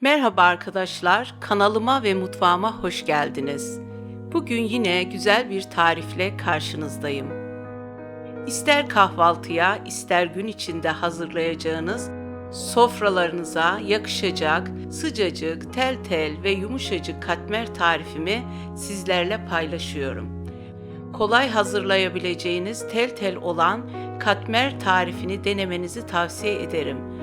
Merhaba arkadaşlar, kanalıma ve mutfağıma hoş geldiniz. Bugün yine güzel bir tarifle karşınızdayım. İster kahvaltıya, ister gün içinde hazırlayacağınız sofralarınıza yakışacak sıcacık, tel tel ve yumuşacık katmer tarifimi sizlerle paylaşıyorum. Kolay hazırlayabileceğiniz tel tel olan katmer tarifini denemenizi tavsiye ederim.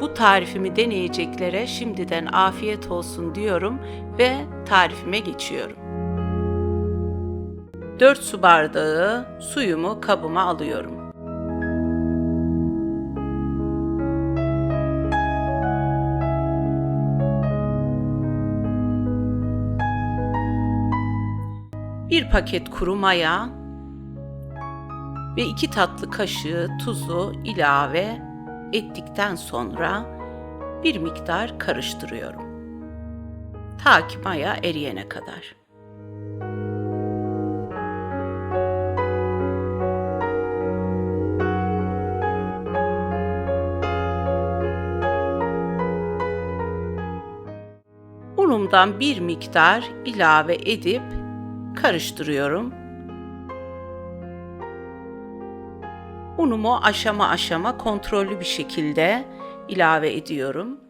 Bu tarifimi deneyeceklere şimdiden afiyet olsun diyorum ve tarifime geçiyorum. 4 su bardağı suyumu kabıma alıyorum. Bir paket kuru maya ve 2 tatlı kaşığı tuzu ilave ettikten sonra bir miktar karıştırıyorum. Ta ki maya eriyene kadar. Unumdan bir miktar ilave edip karıştırıyorum. Unumu aşama aşama kontrollü bir şekilde ilave ediyorum.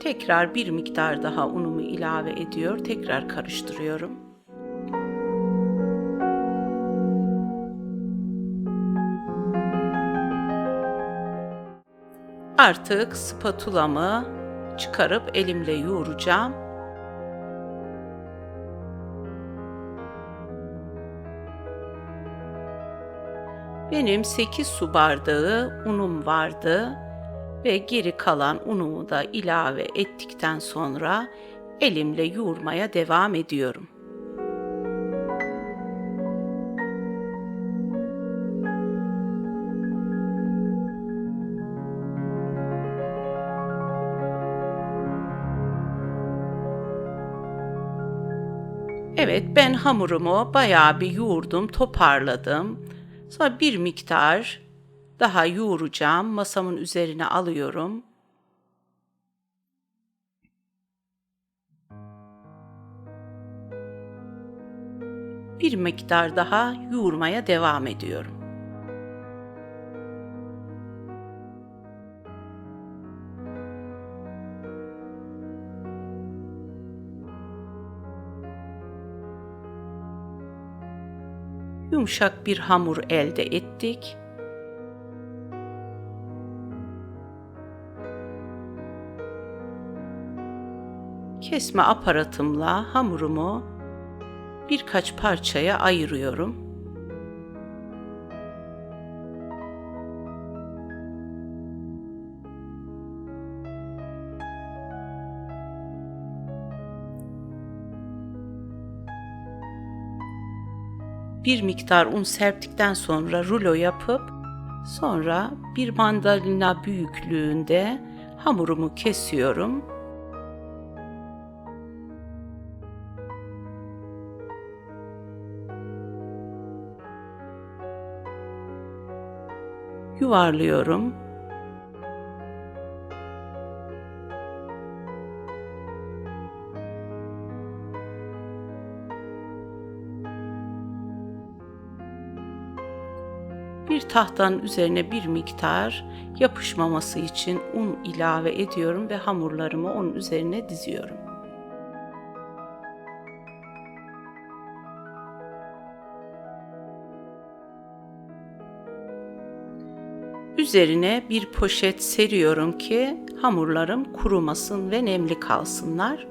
Tekrar bir miktar daha unumu ilave ediyor, tekrar karıştırıyorum. Artık spatulamı çıkarıp elimle yoğuracağım. Benim 8 su bardağı unum vardı ve geri kalan unumu da ilave ettikten sonra elimle yoğurmaya devam ediyorum. Evet ben hamurumu bayağı bir yoğurdum, toparladım. Sonra bir miktar daha yoğuracağım. Masamın üzerine alıyorum. Bir miktar daha yoğurmaya devam ediyorum. Yumuşak bir hamur elde ettik. Kesme aparatımla hamurumu birkaç parçaya ayırıyorum. Bir miktar un serptikten sonra rulo yapıp sonra bir mandalina büyüklüğünde hamurumu kesiyorum. Yuvarlıyorum. Tahtanın üzerine bir miktar yapışmaması için un ilave ediyorum ve hamurlarımı onun üzerine diziyorum. Üzerine bir poşet seriyorum ki hamurlarım kurumasın ve nemli kalsınlar.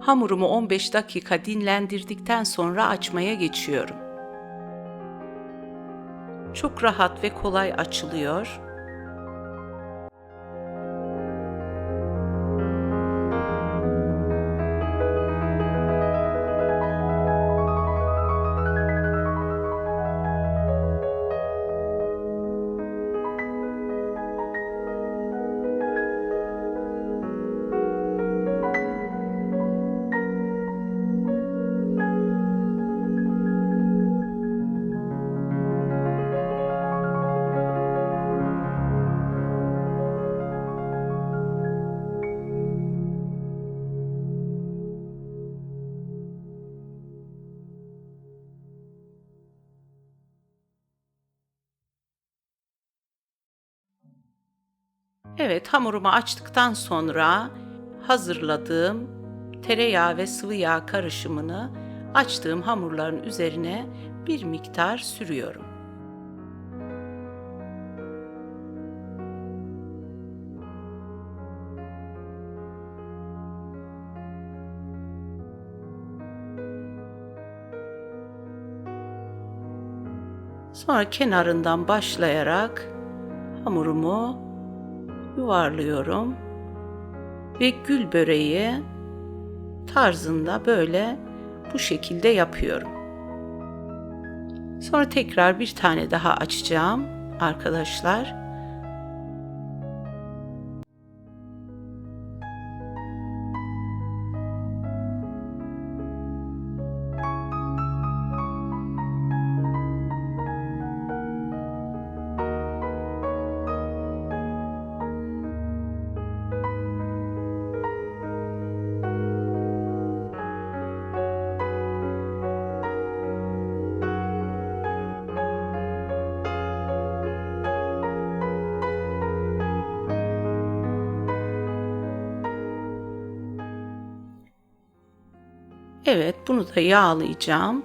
Hamurumu 15 dakika dinlendirdikten sonra açmaya geçiyorum çok rahat ve kolay açılıyor. Evet, hamurumu açtıktan sonra hazırladığım tereyağı ve sıvı yağ karışımını açtığım hamurların üzerine bir miktar sürüyorum. Sonra kenarından başlayarak hamurumu yuvarlıyorum ve gül böreği tarzında böyle bu şekilde yapıyorum. Sonra tekrar bir tane daha açacağım arkadaşlar. Evet, bunu da yağlayacağım.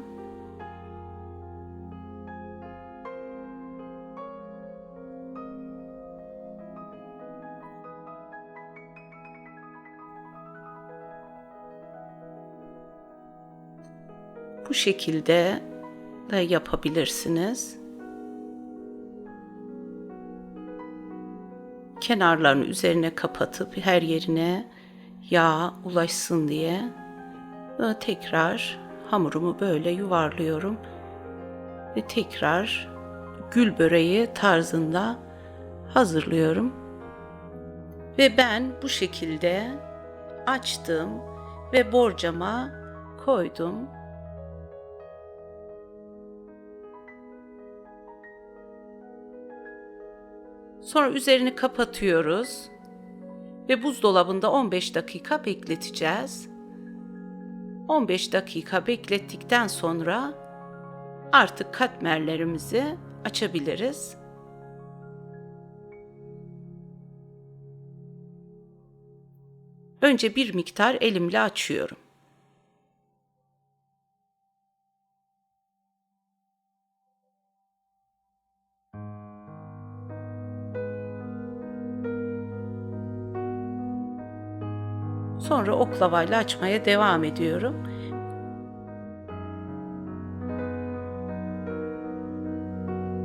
Bu şekilde de yapabilirsiniz. Kenarlarını üzerine kapatıp her yerine yağ ulaşsın diye tekrar hamurumu böyle yuvarlıyorum ve tekrar gül böreği tarzında hazırlıyorum. Ve ben bu şekilde açtım ve borcama koydum. Sonra üzerini kapatıyoruz ve buzdolabında 15 dakika bekleteceğiz. 15 dakika beklettikten sonra artık katmerlerimizi açabiliriz. Önce bir miktar elimle açıyorum. Sonra oklavayla açmaya devam ediyorum.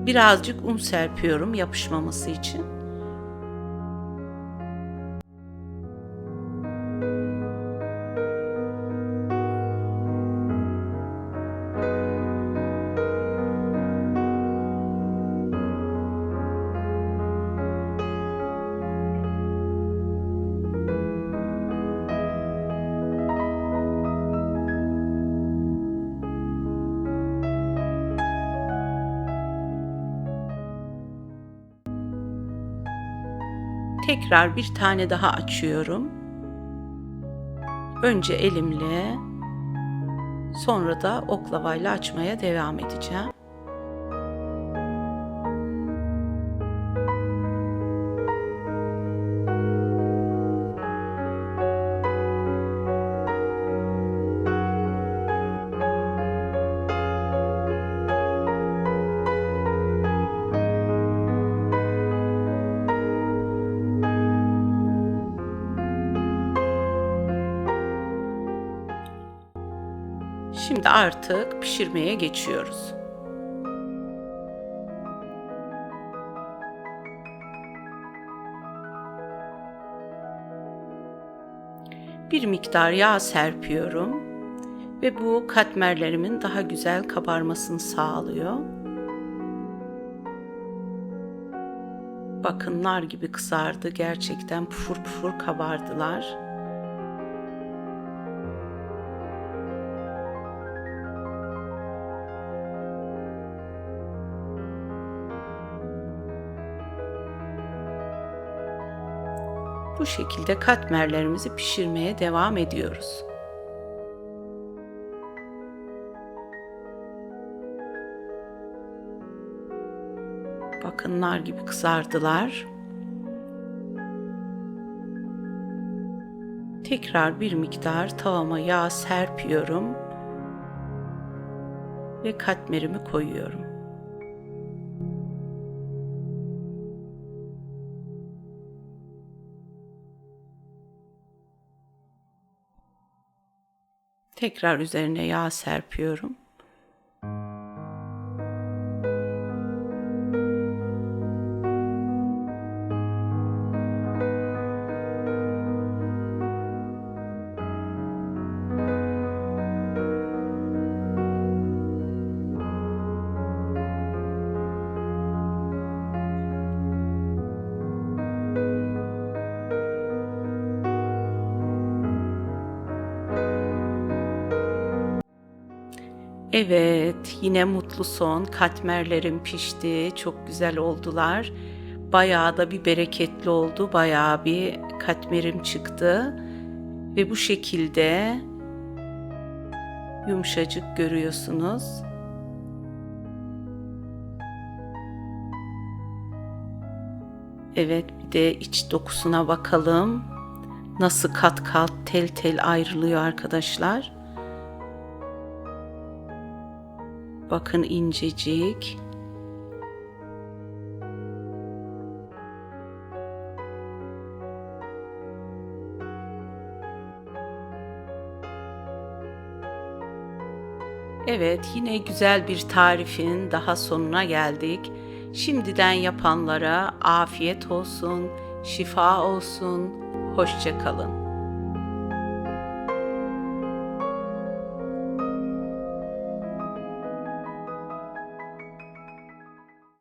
Birazcık un serpiyorum yapışmaması için. Tekrar bir tane daha açıyorum. Önce elimle sonra da oklavayla açmaya devam edeceğim. Şimdi artık pişirmeye geçiyoruz. Bir miktar yağ serpiyorum ve bu katmerlerimin daha güzel kabarmasını sağlıyor. Bakın nar gibi kızardı gerçekten pufur pufur kabardılar. Bu şekilde katmerlerimizi pişirmeye devam ediyoruz. Bakın nar gibi kızardılar. Tekrar bir miktar tavama yağ serpiyorum ve katmerimi koyuyorum. Tekrar üzerine yağ serpiyorum. Evet, yine mutlu son. Katmerlerim pişti, çok güzel oldular. Bayağı da bir bereketli oldu, bayağı bir katmerim çıktı. Ve bu şekilde yumuşacık görüyorsunuz. Evet, bir de iç dokusuna bakalım. Nasıl kat kat tel tel ayrılıyor arkadaşlar. Bakın incecik. Evet, yine güzel bir tarifin daha sonuna geldik. Şimdiden yapanlara afiyet olsun, şifa olsun. Hoşça kalın.